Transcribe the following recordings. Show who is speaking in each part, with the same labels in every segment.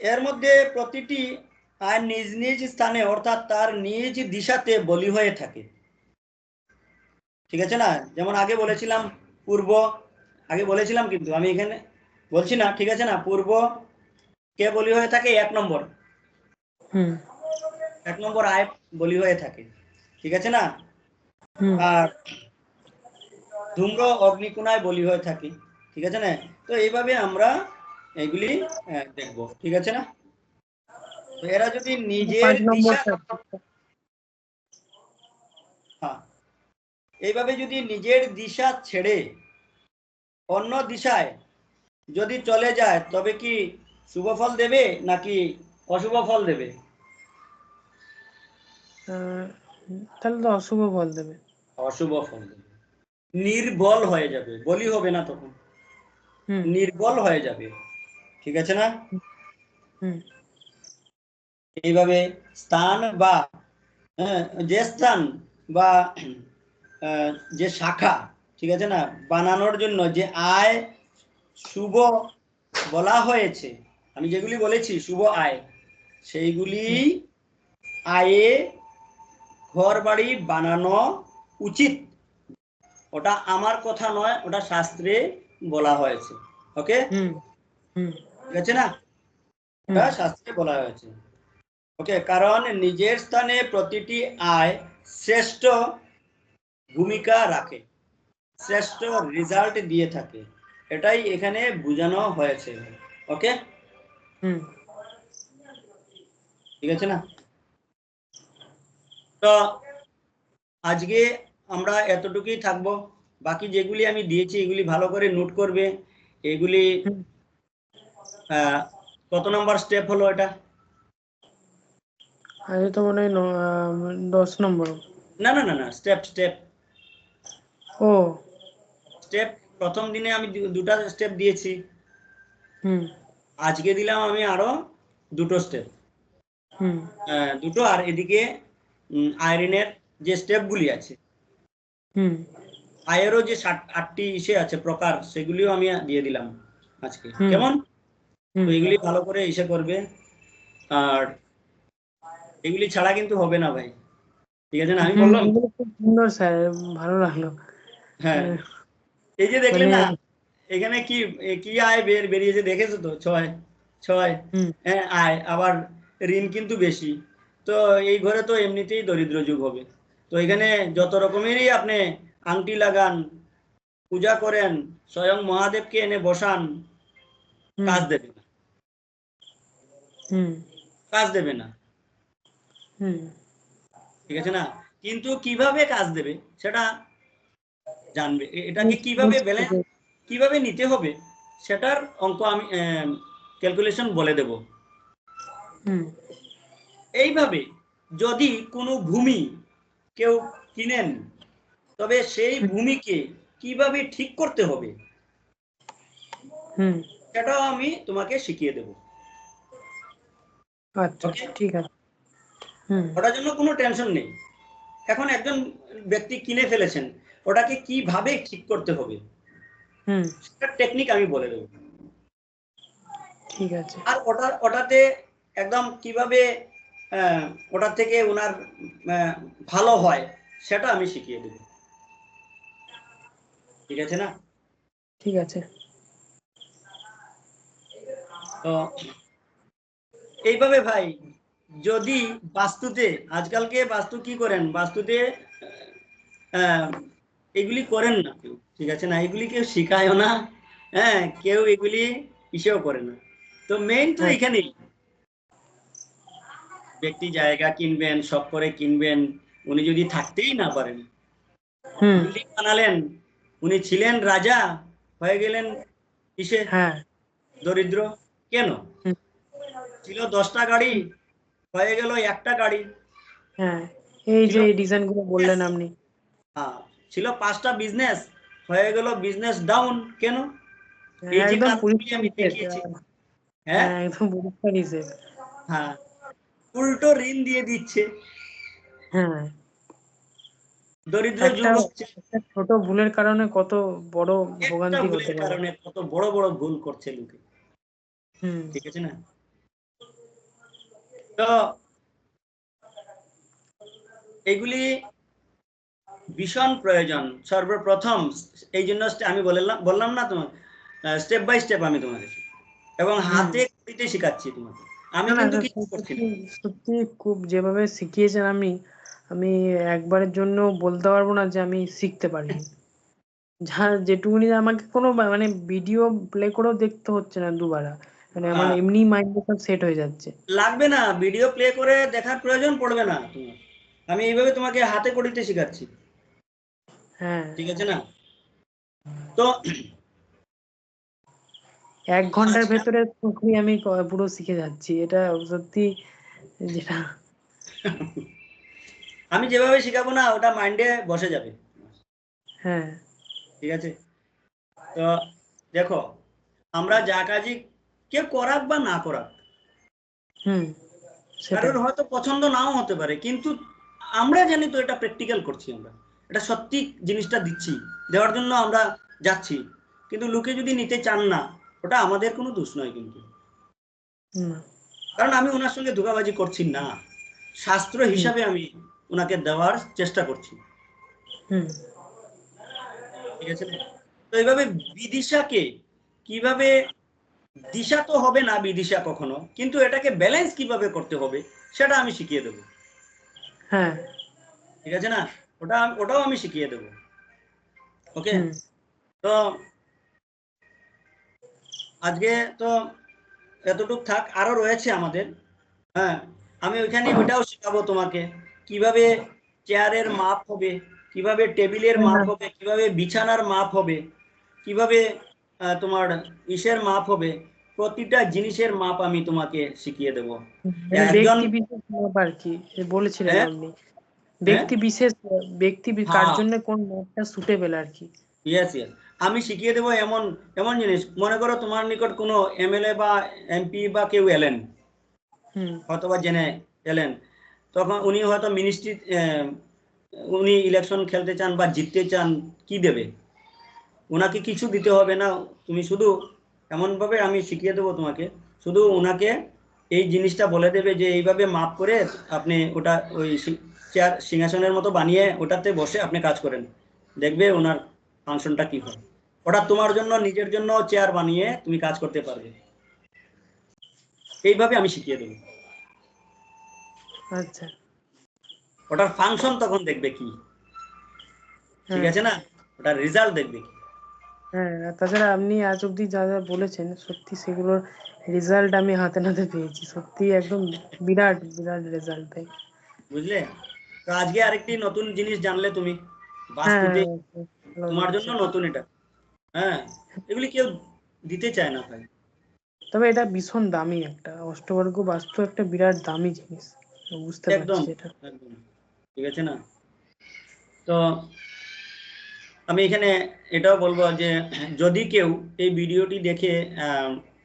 Speaker 1: এর মধ্যে প্রতিটি আর নিজ নিজ স্থানে অর্থাৎ তার নিজ দিশাতে বলি হয়ে থাকে। ঠিক আছে না? যেমন আগে বলেছিলাম পূর্ব আগে বলেছিলাম কিন্তু আমি এখানে বলছি না ঠিক আছে না? পূর্ব কে বলি হয়ে থাকে? এক নম্বর।
Speaker 2: হুম।
Speaker 1: এক নম্বর আয় বলি হয়ে থাকে। ঠিক আছে না? আর ধূম্র অগ্নিকুণায় বলি হয়ে থাকে। ঠিক আছে না? তো এইভাবে আমরা এগুলি দেখব। ঠিক আছে না? এরা যদি নিজের হ্যাঁ। এইভাবে যদি নিজের দিশা ছেড়ে অন্য দিশায় যদি চলে যায় তবে কি শুভ ফল দেবে নাকি অশুভ ফল দেবে?
Speaker 2: তাহলে তো অশুভ ফল দেবে।
Speaker 1: অশুভ ফল দেবে। নির্বল হয়ে যাবে। বলি হবে না তখন। নির্বল হয়ে যাবে। ঠিক আছে না? এইভাবে স্থান বা হ্যাঁ, যে স্থান বা যে শাখা ঠিক আছে না? বানানোর জন্য যে আয় শুভ বলা হয়েছে আমি যেগুলি বলেছি শুভ আয় সেইগুলি আয়ে ঘর বাড়ি বানানো উচিত। ওটা আমার কথা নয় ওটা শাস্ত্রে বলা হয়েছে ওকে?
Speaker 2: হুম হুম।
Speaker 1: ঠিক আছে না? এটা শাস্ত্রে বলা হয়েছে। ওকে কারণ নিজের স্থানে প্রতিটি আয় শ্রেষ্ঠ ভূমিকা রাখে শ্রেষ্ঠ রেজাল্ট দিয়ে থাকে। এটাই এখানে বোঝানো হয়েছে। ওকে?
Speaker 2: হুম।
Speaker 1: ঠিক আছে না? তো আজকে আমরা এতটুকুই থাকব। বাকি যেগুলি আমি দিয়েছি এগুলি ভালো করে নোট করবে। এগুলি কত নম্বর স্টেপ হলো এটা?
Speaker 2: আগে তো মনে হয় দশ নম্বর।
Speaker 1: না না না না স্টেপ স্টেপ
Speaker 2: ও।
Speaker 1: স্টেপ প্রথম দিনে আমি দুটা স্টেপ দিয়েছি।
Speaker 2: হুম।
Speaker 1: আজকে দিলাম আমি আরও দুটো স্টেপ
Speaker 2: হুম।
Speaker 1: দুটো আর এদিকে আয়রনের যে স্টেপগুলি আছে।
Speaker 2: হুম।
Speaker 1: আয়েরও যে আটটি ইসে আছে প্রকার সেগুলিও আমি দিয়ে দিলাম আজকে। কেমন? তো এগুলি ভালো করে ইসে করবে। আর এগুলি ছাড়া কিন্তু হবে না ভাই। ঠিক আছে না? আমি বললাম।
Speaker 2: সুন্দর স্যার। ভালো লাগল।
Speaker 1: হ্যাঁ। এই যে দেখলে
Speaker 2: মানে-
Speaker 1: না এখানে কি কি আয় বের বেরিয়েছে দেখেছ তো? ছয় ছয় হ্যাঁ আয়। আবার ঋণ কিন্তু বেশি। তো এই ঘরে তো এমনিতেই দরিদ্র যুগ হবে। তো এখানে যত রকমেরই আপনি আংটি লাগান পূজা করেন স্বয়ং মহাদেবকে এনে বসান কাজ দেবে। কাজ দেবে না।
Speaker 2: হুম।
Speaker 1: ঠিক আছে না? কিন্তু কীভাবে কাজ দেবে সেটা জানবে। এটাকে কীভাবে ব্যালেন্স কীভাবে নিতে হবে সেটার অঙ্ক আমি ক্যালকুলেশন বলে দেব।
Speaker 2: হুম।
Speaker 1: এইভাবে যদি কোনো ভূমি কেউ কিনেন তবে সেই ভূমিকে কীভাবে ঠিক করতে হবে
Speaker 2: হুম।
Speaker 1: সেটাও আমি তোমাকে শিখিয়ে দেব।
Speaker 2: আচ্ছা ঠিক আছে।
Speaker 1: ওটার জন্য কোনো টেনশন নেই। এখন একজন ব্যক্তি কিনে ফেলেছেন ওটাকে কীভাবে ঠিক করতে হবে? সেটার টেকনিক আমি বলে দেবো।
Speaker 2: ঠিক আছে।
Speaker 1: আর ওটা ওটাতে একদম কীভাবে ওটার থেকে ওনার ভালো হয় সেটা আমি শিখিয়ে দেব। ঠিক আছে না?
Speaker 2: ঠিক আছে।
Speaker 1: তো এইভাবে ভাই যদি বাস্তুতে আজকালকে বাস্তু কি করেন? বাস্তুতে এগুলি করেন না কেউ ঠিক আছে না? এগুলি কেউ শিখায়ও না হ্যাঁ? কেউ এগুলি ইসেও করে না। তো মেইন তো
Speaker 2: হ্যাঁ।
Speaker 1: এখানেই। ব্যক্তি জায়গা কিনবেন শখ করে কিনবেন উনি যদি থাকতেই না পারেন। বিল্ডিং বানালেন উনি ছিলেন রাজা হয়ে গেলেন কিসে?
Speaker 2: হ্যাঁ।
Speaker 1: দরিদ্র। কেন। ছিল দশটা গাড়ি হয়ে গেল একটা গাড়ি।
Speaker 2: হ্যাঁ এই যে ডিজাইনগুলো বললেন আপনি।
Speaker 1: হ্যাঁ ছিল পাঁচটা বিজনেস হয়ে গেল বিজনেস ডাউন কেন? এই যে কাজগুলি আমি দেখিয়েছি। হ্যাঁ?
Speaker 2: হ্যাঁ একদম
Speaker 1: হ্যাঁ উল্টো ঋণ দিয়ে দিচ্ছে।
Speaker 2: হ্যাঁ।
Speaker 1: দরিদ্র
Speaker 2: ছোট ভুলের কারণে কত বড় ভোগান্তি হতে পারে।
Speaker 1: কারণে কত বড় বড় ভুল করছে লোকে।
Speaker 2: হুম।
Speaker 1: ঠিক আছে না? তো এগুলি ভীষণ প্রয়োজন। সর্বপ্রথম এই জন্য আমি বললাম বললাম না তোমার স্টেপ বাই স্টেপ আমি তোমাকে এবং হাতে করিতে শেখাচ্ছি তোমাকে। আমি কিন্তু কিছু করছি
Speaker 2: সত্যি- খুব যেভাবে শিখিয়েছেন আমি আমি একবারের জন্য বলতে পারব না যে আমি শিখতে পারিনি যা যেটুকুনি আমাকে কোনো মানে ভিডিও প্লে করেও দেখতে হচ্ছে না দুবার। মানে আমার
Speaker 1: হ্যাঁ।
Speaker 2: এমনি মাইন্ডে সব সেট হয়ে যাচ্ছে।
Speaker 1: লাগবে না ভিডিও প্লে করে দেখার প্রয়োজন পড়বে না তোমার। আমি এইভাবে তোমাকে হাতে করিতে শেখাচ্ছি।
Speaker 2: হ্যাঁ।
Speaker 1: ঠিক আছে না? তো
Speaker 2: এক ঘণ্টার
Speaker 1: আচ্ছা।
Speaker 2: ভেতরে আমি পুরো শিখে যাচ্ছি। এটা সত্যি যেটা
Speaker 1: আমি যেভাবে শেখাবো না ওটা মাইন্ডে বসে যাবে।
Speaker 2: হ্যাঁ।
Speaker 1: ঠিক আছে? তো দেখো আমরা যা কাজই কেউ করাক বা না করাক। কারোর হয়তো পছন্দ নাও হতে পারে কিন্তু আমরা জানি তো এটা প্র্যাকটিক্যাল করছি আমরা। এটা সত্যি জিনিসটা দিচ্ছি দেওয়ার জন্য আমরা যাচ্ছি। কিন্তু লোকে যদি নিতে চান না ওটা আমাদের কোনো দোষ নয় কিন্তু। কারণ আমি ওনার সঙ্গে ধোকাবাজি করছি না। শাস্ত্র হিসাবে আমি ওনাকে দেওয়ার চেষ্টা করছি।
Speaker 2: হুম।
Speaker 1: ঠিক আছে? তো এইভাবে বিদিশাকে কীভাবে দিশা তো হবে না বিদিশা কখনো কিন্তু এটাকে ব্যালেন্স কীভাবে করতে হবে সেটা আমি শিখিয়ে দেবো।
Speaker 2: হ্যাঁ।
Speaker 1: ঠিক আছে না? ওটা ওটাও আমি শিখিয়ে দেবো। ওকে তো আজকে তো এতটুক থাক আরও রয়েছে আমাদের। হ্যাঁ আমি ওইখানে ওইটাও শেখাবো তোমাকে। কীভাবে চেয়ারের মাপ হবে কীভাবে টেবিলের মাপ হবে কীভাবে বিছানার মাপ হবে কীভাবে তোমার ইসের মাপ হবে। প্রতিটা জিনিসের মাপ আমি তোমাকে শিখিয়ে দেবো।
Speaker 2: মানে
Speaker 1: একজন-
Speaker 2: মাপ আর কি বলেছিলেন
Speaker 1: হ্যাঁ?
Speaker 2: আপনি। ব্যক্তি বিশেষ ব্যক্তি কার
Speaker 1: হ্যাঁ।
Speaker 2: জন্য কোন মাপটা সুটেবল আর কি?
Speaker 1: ইয়েস ইয়েস আমি শিখিয়ে দেবো এমন এমন জিনিস। মনে করো তোমার নিকট কোনো এমএলএ বা এমপি বা কেউ এলেন।
Speaker 2: হুম।
Speaker 1: অথবা জেনে এলেন। তখন উনি হয়তো মিনিস্ট্রি উনি ইলেকশন খেলতে চান বা জিততে চান কি দেবে? ওনাকে কিছু দিতে হবে না। তুমি শুধু এমনভাবে আমি শিখিয়ে দেবো তোমাকে। শুধু ওনাকে এই জিনিসটা বলে দেবে যে এইভাবে মাপ করে আপনি ওটা ওই চেয়ার সিংহাসনের মতো বানিয়ে ওটাতে বসে আপনি কাজ করেন। দেখবে ওনার ফাংশনটা কি হয়। ওটা তোমার জন্য নিজের জন্য চেয়ার বানিয়ে তুমি কাজ করতে পারবে। এইভাবে আমি শিখিয়ে দেবো।
Speaker 2: আচ্ছা।
Speaker 1: ওটার ফাংশন তখন দেখবে কি। ঠিক
Speaker 2: হ্যাঁ।
Speaker 1: আছে না? ওটার রেজাল্ট দেখবে কি।
Speaker 2: হ্যাঁ আর তাছাড়া আপনি আজ অব্দি যা যা বলেছেন সত্যি সেগুলোর রেজাল্ট আমি হাতে নাতে পেয়েছি। সত্যি একদম বিরাট বিরাট রেজাল্ট তাই।
Speaker 1: বুঝলে? তো আজকে আরেকটি নতুন জিনিস জানলে তুমি।
Speaker 2: হ্যাঁ
Speaker 1: বাস্তুতে
Speaker 2: ভালো
Speaker 1: তোমার জন্য নতুন এটা। হ্যাঁ এগুলি কেউ দিতে চায় না ভাই।
Speaker 2: তবে এটা ভীষণ দামি একটা অষ্টবর্গ বাস্তু একটা বিরাট দামি জিনিস। বুঝতে
Speaker 1: একদম
Speaker 2: পারছি এটা।
Speaker 1: একদম। ঠিক আছে না? তো আমি এখানে এটাও বলব যে যদি কেউ এই ভিডিওটি দেখে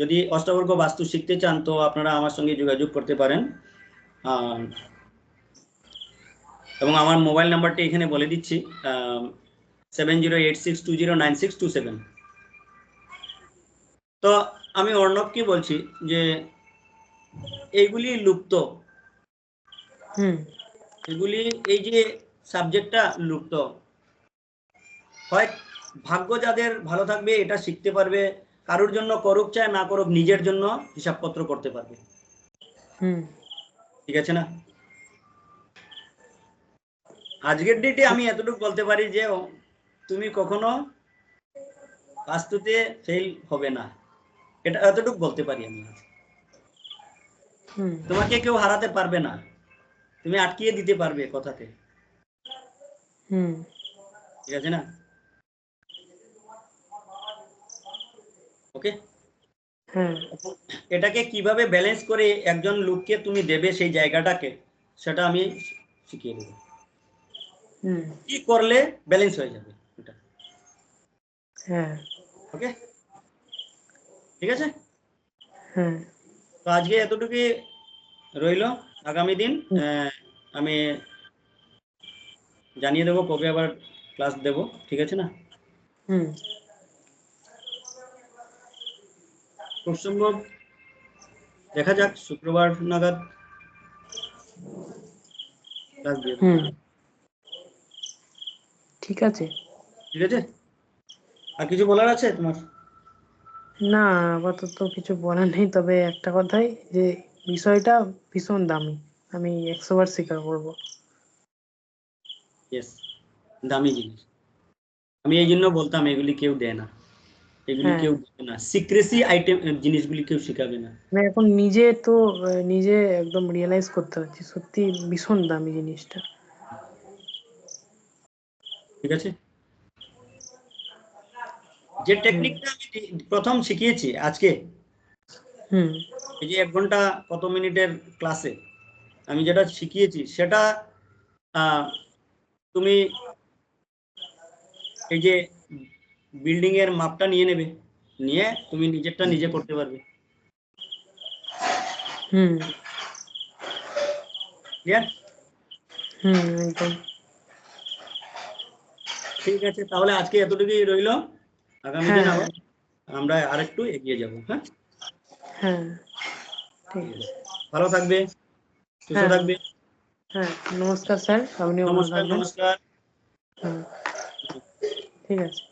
Speaker 1: যদি অষ্টবর্গ বাস্তু শিখতে চান তো আপনারা আমার সঙ্গে যোগাযোগ করতে পারেন। এবং আমার মোবাইল নাম্বারটি এখানে বলে দিচ্ছি seven zero eight six two zero nine six two seven. তো আমি অর্ণবকে বলছি যে এইগুলি লুপ্ত।
Speaker 2: হুম।
Speaker 1: এগুলি এই যে সাবজেক্টটা লুপ্ত হয় ভাগ্য যাদের ভালো থাকবে এটা শিখতে পারবে। কারোর জন্য করুক চায় না করুক নিজের জন্য হিসাবপত্র করতে পারবে।
Speaker 2: হুম।
Speaker 1: ঠিক আছে না? আজকের ডেটে আমি এতটুকু বলতে পারি যে তুমি কখনো বাস্তুতে ফেল হবে না। এটা এতটুকু বলতে পারি আমি
Speaker 2: হুম।
Speaker 1: তোমাকে কেউ হারাতে পারবে না। তুমি আটকিয়ে দিতে পারবে কথাতে।
Speaker 2: হুম।
Speaker 1: ঠিক আছে না? ওকে
Speaker 2: হ্যাঁ।
Speaker 1: এটাকে কীভাবে ব্যালেন্স করে একজন লোককে তুমি দেবে সেই জায়গাটাকে সেটা আমি শিখিয়ে দেবো। কি করলে ব্যালেন্স হয়ে যাবে এটা?
Speaker 2: হ্যাঁ।
Speaker 1: ওকে ঠিক আছে?
Speaker 2: হ্যাঁ।
Speaker 1: তো আজকে এতটুকুই রইল। আগামী দিন আমি জানিয়ে দেবো কবে আবার ক্লাস দেব ঠিক আছে না?
Speaker 2: হুম।
Speaker 1: সম্ভব দেখা যাক শুক্রবার নাগাদ
Speaker 2: ঠিক আছে।
Speaker 1: ঠিক আছে? আর কিছু বলার আছে তোমার?
Speaker 2: না আপাতত কিছু বলার নেই তবে একটা কথাই যে বিষয়টা ভীষণ দামি। আমি একশো বার স্বীকার করব।
Speaker 1: দামি জিনিস। আমি এই জন্য বলতাম এগুলি কেউ দেয় না। এগুলি
Speaker 2: হ্যাঁ।
Speaker 1: কেউ না। সিক্রেসি আইটেম জিনিসগুলি কেউ শেখাবে না।
Speaker 2: মানে এখন নিজে তো নিজে একদম রিয়েলাইজ করতে পারছি সত্যি ভীষণ দামি জিনিসটা।
Speaker 1: ঠিক আছে? যে টেকনিকটা আমি প্রথম শিখিয়েছি আজকে
Speaker 2: হুম।
Speaker 1: এই যে এক ঘণ্টা কত মিনিটের ক্লাসে আমি যেটা শিখিয়েছি সেটা আহ, তুমি এই যে বিল্ডিং এর মাপটা নিয়ে নেবে। নিয়ে তুমি নিজেরটা নিজে করতে পারবে।
Speaker 2: হুম।
Speaker 1: ক্লিয়ার
Speaker 2: হুম একদম।
Speaker 1: ঠিক আছে তাহলে আজকে এতটুকুই রইল। আগামী দিন
Speaker 2: হ্যাঁ।
Speaker 1: আমরা আরেকটু এগিয়ে যাব হ্যাঁ?
Speaker 2: হ্যাঁ। ঠিক আছে।
Speaker 1: ভালো থাকবে সুস্থ
Speaker 2: হ্যাঁ।
Speaker 1: থাকবে।
Speaker 2: হ্যাঁ নমস্কার স্যার আপনিও
Speaker 1: নমস্কার নমস্কার।
Speaker 2: ঠিক আছে।